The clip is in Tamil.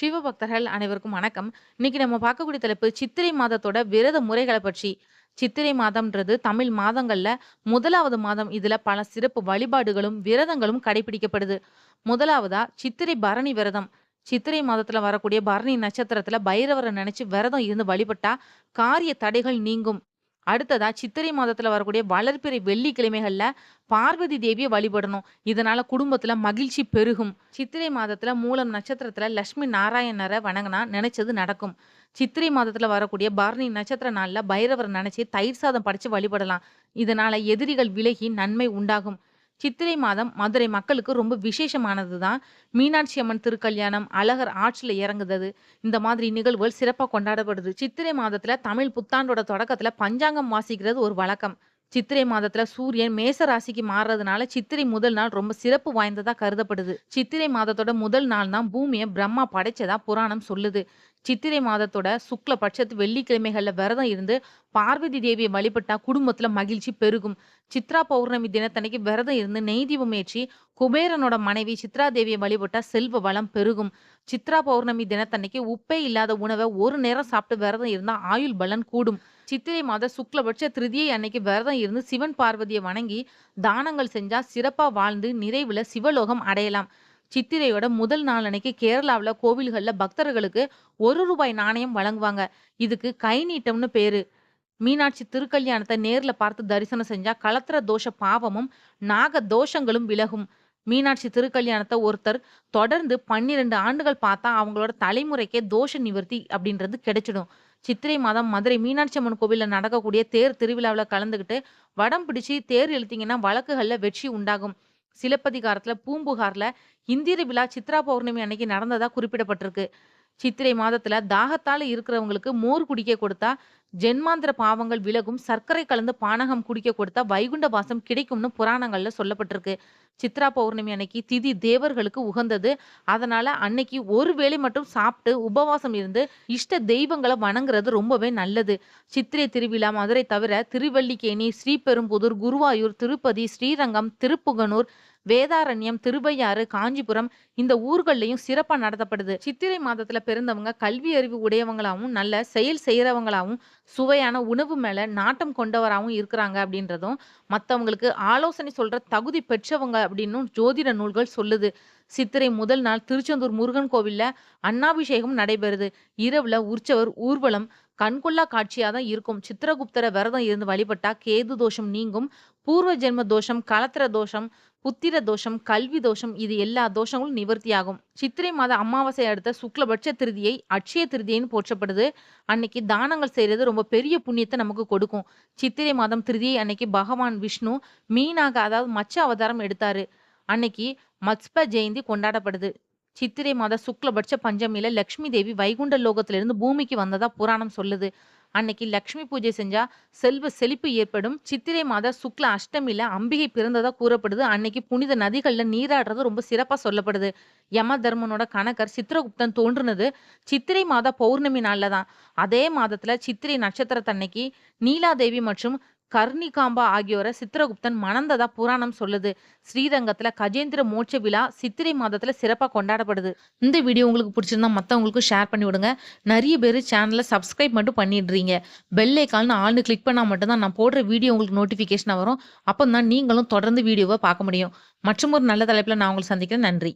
சிவபக்தர்கள் அனைவருக்கும் வணக்கம். இன்னைக்கு நம்ம பார்க்கக்கூடிய தலைப்பு சித்திரை மாதத்தோட விரத முறைகளை பற்றி. சித்திரை மாதம்ன்றது தமிழ் மாதங்கள்ல முதலாவது மாதம். இதுல பல சிறப்பு வழிபாடுகளும், விரதங்களும் கடைபிடிக்கப்படுது. முதலாவதா சித்திரை பரணி விரதம். சித்திரை மாதத்துல வரக்கூடிய பரணி நட்சத்திரத்துல பைரவர நினைச்சு விரதம் இருந்து வழிபட்டா காரிய தடைகள் நீங்கும். அடுத்ததா சித்திரை மாதத்துல வரக்கூடிய வளர்ப்பிறை வெள்ளிக்கிழமைகள்ல பார்வதி தேவியை வழிபடணும். இதனால குடும்பத்துல மகிழ்ச்சி பெருகும். சித்திரை மாதத்துல மூலம் நட்சத்திரத்துல லட்சுமி நாராயணரை வணங்கினா நினைச்சது நடக்கும். சித்திரை மாதத்துல வரக்கூடிய பரணி நட்சத்திர நாள்ல பைரவர் நினைச்சு தயிர் சாதம் படைச்சு வழிபடலாம். இதனால எதிரிகள் விலகி நன்மை உண்டாகும். சித்திரை மாதம் மதுரை மக்களுக்கு ரொம்ப விசேஷமானது தான். மீனாட்சி அம்மன் திருக்கல்யாணம், அழகர் ஆற்றில இறங்குதது. இந்த மாதிரி நிகழ்வுகள் சிறப்பாக கொண்டாடப்படுது. சித்திரை மாதத்துல தமிழ் புத்தாண்டோட தொடக்கத்துல பஞ்சாங்கம் வாசிக்கிறது ஒரு வழக்கம். சித்திரை மாதத்துல சூரியன் மேச ராசிக்கு மாறுறதுனால சித்திரை முதல் நாள் ரொம்ப சிறப்பு வாய்ந்ததா கருதப்படுது. சித்திரை மாதத்தோட முதல் நாள் தான் பூமியை பிரம்மா படைச்சதா புராணம் சொல்லுது. சித்திரை மாதத்தோட சுக்ல பட்சத்து வெள்ளிக்கிழமைகள்ல விரதம் இருந்து பார்வதி தேவியை வழிபட்டா குடும்பத்துல மகிழ்ச்சி பெருகும். சித்ரா பௌர்ணமி தினத்தன்னைக்கு விரதம் இருந்து நெய் தீபம் ஏற்றி குபேரனோட மனைவி சித்ரா தேவியை வழிபட்டா செல்வ வளம் பெருகும். சித்ரா பௌர்ணமி தினத்தன்னைக்கு உப்பே இல்லாத உணவை ஒரு நேரம் சாப்பிட்டு விரதம் இருந்தா ஆயுள் பலன் கூடும். சித்திரை மாத சுக்லபட்ச திருதியை அன்னைக்கு விரதம் இருந்து சிவன் பார்வதியை வணங்கி தானங்கள் செஞ்சா சிறப்பா வாழ்ந்து நிறைவுல சிவலோகம் அடையலாம். சித்திரையோட முதல் நாள் அன்னைக்கு கேரளாவுல கோவில்கள்ல பக்தர்களுக்கு ஒரு ரூபாய் நாணயம் வழங்குவாங்க. இதுக்கு கை நீட்டம்னு பேரு. மீனாட்சி திருக்கல்யாணத்தை நேர்ல பார்த்து தரிசனம் செஞ்சா கலத்திர தோஷ பாவமும், நாக தோஷங்களும் விலகும். மீனாட்சி திருக்கல்யாணத்தை ஒருத்தர் தொடர்ந்து 12 ஆண்டுகள் பார்த்தா அவங்களோட தலைமுறைக்கே தோஷ நிவர்த்தி அப்படின்றது கிடைச்சிடும். சித்திரை மாதம் மதுரை மீனாட்சி அம்மன் கோவில்ல நடக்கக்கூடிய தேர் திருவிழாவில் கலந்துக்கிட்டு வடம் பிடிச்சு தேர் இழுத்தீங்கன்னா வழக்குகளில் வெற்றி உண்டாகும். சிலப்பதிகாரத்துல பூம்புகார்ல இந்திர விழா சித்ரா பௌர்ணமி அன்னைக்கு நடந்ததா குறிப்பிடப்பட்டிருக்கு. சித்திரை மாதத்துல தாகத்தால இருக்கிறவங்களுக்கு மோர் குடிக்க கொடுத்தா ஜென்மாந்திர பாவங்கள் விலகும். சர்க்கரை கலந்து பானகம் குடிக்க கொடுத்தா வைகுண்ட வாசம் கிடைக்கும்னு புராணங்கள்ல சொல்லப்பட்டிருக்கு. சித்ரா பௌர்ணமி அன்னைக்கு திதி தேவர்களுக்கு உகந்தது. அதனால அன்னைக்கு ஒரு வேளை மட்டும் சாப்பிட்டு உபவாசம் இருந்து இஷ்ட தெய்வங்களை வணங்குறது ரொம்பவே நல்லது. சித்திரை திருவிழா மதுரை தவிர திருவல்லிக்கேணி, ஸ்ரீபெரும்புதூர், குருவாயூர், திருப்பதி, ஸ்ரீரங்கம், திருப்புகனூர், வேதாரண்யம், திருவையாறு, காஞ்சிபுரம் இந்த ஊர்கள்லையும் சிறப்பாக நடத்தப்படுது. சித்திரை மாதத்துல பிறந்தவங்க கல்வி அறிவு உடையவங்களாகவும் நல்ல செயல் செய்கிறவங்களாகவும் சுவையான உணவு மேலே நாட்டம் கொண்டவராகவும் இருக்கிறாங்க அப்படின்றதும், மற்றவங்களுக்கு ஆலோசனை சொல்கிற தகுதி பெற்றவங்க அப்படின்னும் ஜோதிட நூல்கள் சொல்லுது. சித்திரை முதல் நாள் திருச்செந்தூர் முருகன் கோவில்ல அன்னாபிஷேகம் நடைபெறுது. இரவுல உற்சவர் ஊர்வலம் கண்கொள்ளா காட்சியாக தான் இருக்கும். சித்திரகுப்தர விரதம் இருந்து வழிபட்டா கேது தோஷம் நீங்கும். பூர்வ ஜென்ம தோஷம், கலத்திர தோஷம், புத்திர தோஷம், கல்வி தோஷம் இது எல்லா தோஷங்களும் நிவர்த்தியாகும். சித்திரை மாத அமாவாசை அடுத்த சுக்லபட்ச திருதியை அட்சய திருதியைன்னு போற்றப்படுது. அன்னைக்கு தானங்கள் செய்யறது ரொம்ப பெரிய புண்ணியத்தை நமக்கு கொடுக்கும். சித்திரை மாதம் திருதியை அன்னைக்கு பகவான் விஷ்ணு மீனாக அதாவது மச்ச அவதாரம் எடுத்தாரு. அன்னைக்கு மத்ஸ்ப ஜெயந்தி கொண்டாடப்படுது. சித்திரை மாத சுக்லபட்ச பஞ்சமியில லக்ஷ்மி தேவி வைகுண்ட லோகத்திலிருந்து பூமிக்கு வந்ததா புராணம் சொல்லுது. அன்னைக்கு லட்சுமி பூஜை செஞ்சா செல்வ செழிப்பு ஏற்படும். சித்திரை மாத சுக்ல அஷ்டமியில அம்பிகை பிறந்ததா கூறப்படுது. அன்னைக்கு புனித நதிகள்ல நீராடுறது ரொம்ப சிறப்பா சொல்லப்படுது. யம தர்மனோட கணக்கர் சித்திரகுப்தன் தோன்றுனது சித்திரை மாத பௌர்ணமி நாள்ல தான். அதே மாதத்துல சித்திரை நட்சத்திரத்தன்னைக்கு நீலாதேவி மற்றும் கர்ணிகாம்பா ஆகியோரை சித்திரகுப்தன் மணந்ததா புராணம் சொல்லுது. ஸ்ரீரங்கத்துல கஜேந்திர மோட்ச விழா சித்திரை மாதத்துல சிறப்பாக கொண்டாடப்படுது. இந்த வீடியோ உங்களுக்கு பிடிச்சிருந்தா மற்றவங்களுக்கும் ஷேர் பண்ணி விடுங்க. நிறைய பேர் சேனலை சப்ஸ்கிரைப் மட்டும் பண்ணிடுறீங்க. பெல் ஐகான்னு ஆல்னு கிளிக் பண்ணால் மட்டும்தான் நான் போடுற வீடியோ உங்களுக்கு நோட்டிஃபிகேஷன் வரும். அப்போ தான் நீங்களும் தொடர்ந்து வீடியோவை பார்க்க முடியும். மற்றும் ஒரு நல்ல தலைப்பில் நான் உங்களுக்கு சந்திக்கிறேன். நன்றி.